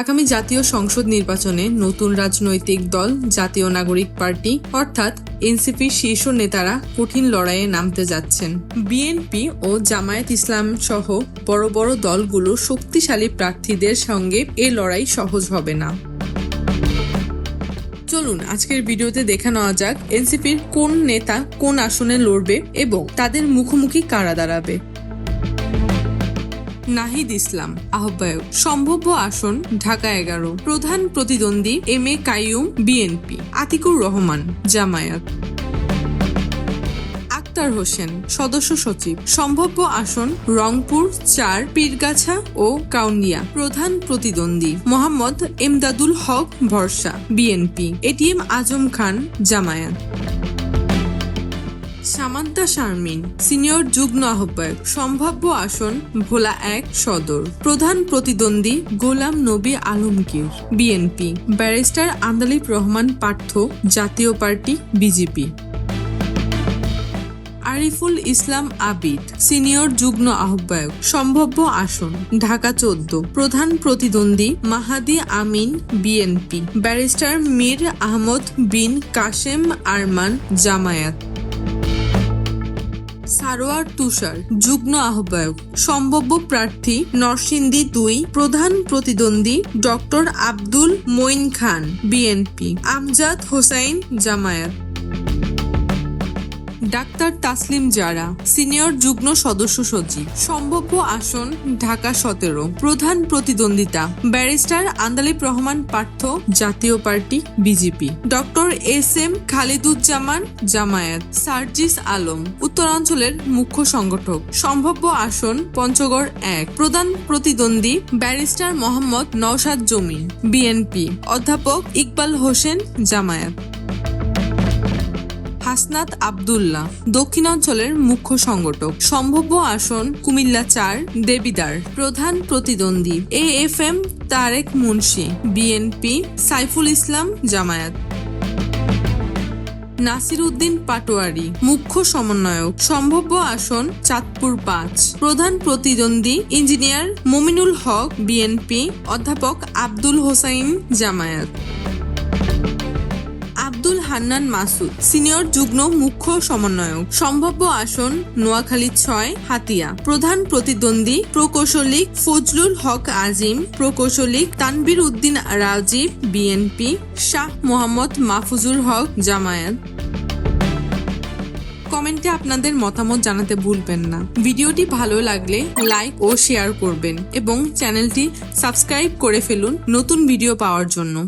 আগামী জাতীয় সংসদ নির্বাচনে নতুন রাজনৈতিক দল, জাতীয় নাগরিক পার্টি, অর্থাৎ এনসিপির শীর্ষ নেতারা কঠিন লড়াইয়ে নামতে যাচ্ছেন। বিএনপি ও জামায়াত ইসলাম সহ বড় বড় দলগুলো শক্তিশালী প্রার্থীদের সঙ্গে এ লড়াই সহজ হবে না। চলুন, আজকের ভিডিওতে দেখে নেওয়া যাক এনসিপির কোন নেতা কোন আসনে লড়বে এবং তাদের মুখোমুখি কারা দাঁড়াবে। নাহিদ ইসলাম, আহ্বায়ক। সম্ভাব্য আসন, ঢাকা এগারো। প্রধান প্রতিদ্বন্দ্বী, M A Kaiyum, BNP. Atikur Rahman, Jamaat. Akter Hossain, সদস্য সচিব। সম্ভাব্য আসন, রংপুর, চার, পীরগাছা ও কাউনিয়া। প্রধান প্রতিদ্বন্দ্বী, Mohammad Emdadul Haque Bharsa, BNP. ATM Azam Khan, Jamaat. Samanta Sharmin, senior যুগ্ম আহ্বায়ক, সম্ভাব্য আসন ভোলা এক সদর, প্রধান প্রতিদ্বন্দ্বী Golam Nabi Alamgir, BNP, barrister Andalib Rahman Partho, Jatiya party BJP. Ariful Islam Abid, senior যুগ্ম আহ্বায়ক, সম্ভাব্য আসন ঢাকা চোদ্দ, প্রধান প্রতিদ্বন্দ্বী মাহাদি আমিন, বিএনপি, ব্যারিস্টার মীর আহমদ বিন কাশেম আরমান জামায়াত। সারোয়ার তুষার, যুগ্ম আহ্বায়ক, সম্ভাব্য প্রার্থী নরসিংদী দুই, প্রধান প্রতিদ্বন্দ্বী doctor Abdul Moin Khan, BNP, Amjad Hossain Jamaat. Doctor Taslim Zara, senior যুগ্ম সদস্য সচিব। সম্ভাব্য আসন, ঢাকা সতেরো। প্রধান প্রতিদ্বন্দ্বিতা, barrister Andalib Rahman Partho, Jatiya Party, BJP. Doctor S M Khaliduzzaman Jamaat, Sarjis Alam, উত্তরাঞ্চলের মুখ্য সংগঠক। সম্ভাব্য আসন, পঞ্চগড় এক। প্রধান প্রতিদ্বন্দ্বী, ব্যারিস্টার মোহাম্মদ নওশাদ জমি, বিএনপি। অধ্যাপক ইকবাল হোসেন জামায়াত। হাসনাত আবদুল্লাহ, দক্ষিণাঞ্চলের মুখ্য সংগঠক। সম্ভাব্য আসন কুমিল্লা চার, দেবিদার। প্রধান প্রতিদ্বন্দ্বী A F M Tarek Munshi, BNP Saiful Islam Jamaat. Nasir Uddin Patwari, মুখ্য সমন্বয়ক। সম্ভাব্য আসন চাঁদপুর পাঁচ। প্রধান প্রতিদ্বন্দ্বী, ইঞ্জিনিয়ার মমিনুল হক, বিএনপি অধ্যাপক আব্দুল হোসাইন জামায়াত। হান্নান মাসুদ, সিনিয়র যুগ্ম মুখ্য সমন্বয়ক। সম্ভাব্য আসন, নোয়াখালী ছয়, হাতিয়া। প্রধান প্রতিদ্বন্দ্বী প্রকৌশলী ফজলুল হক আজিম প্রকৌশলী তানবির উদ্দিন রাজীব, বিএনপি, শাহ মোহাম্মদ মাহফুজুর হক জামায়াত। কমেন্টে আপনাদের মতামত জানাতে ভুলবেন না। ভিডিওটি ভালো লাগলে লাইক ও শেয়ার করবেন এবং চ্যানেলটি সাবস্ক্রাইব করে ফেলুন নতুন ভিডিও পাওয়ার জন্য।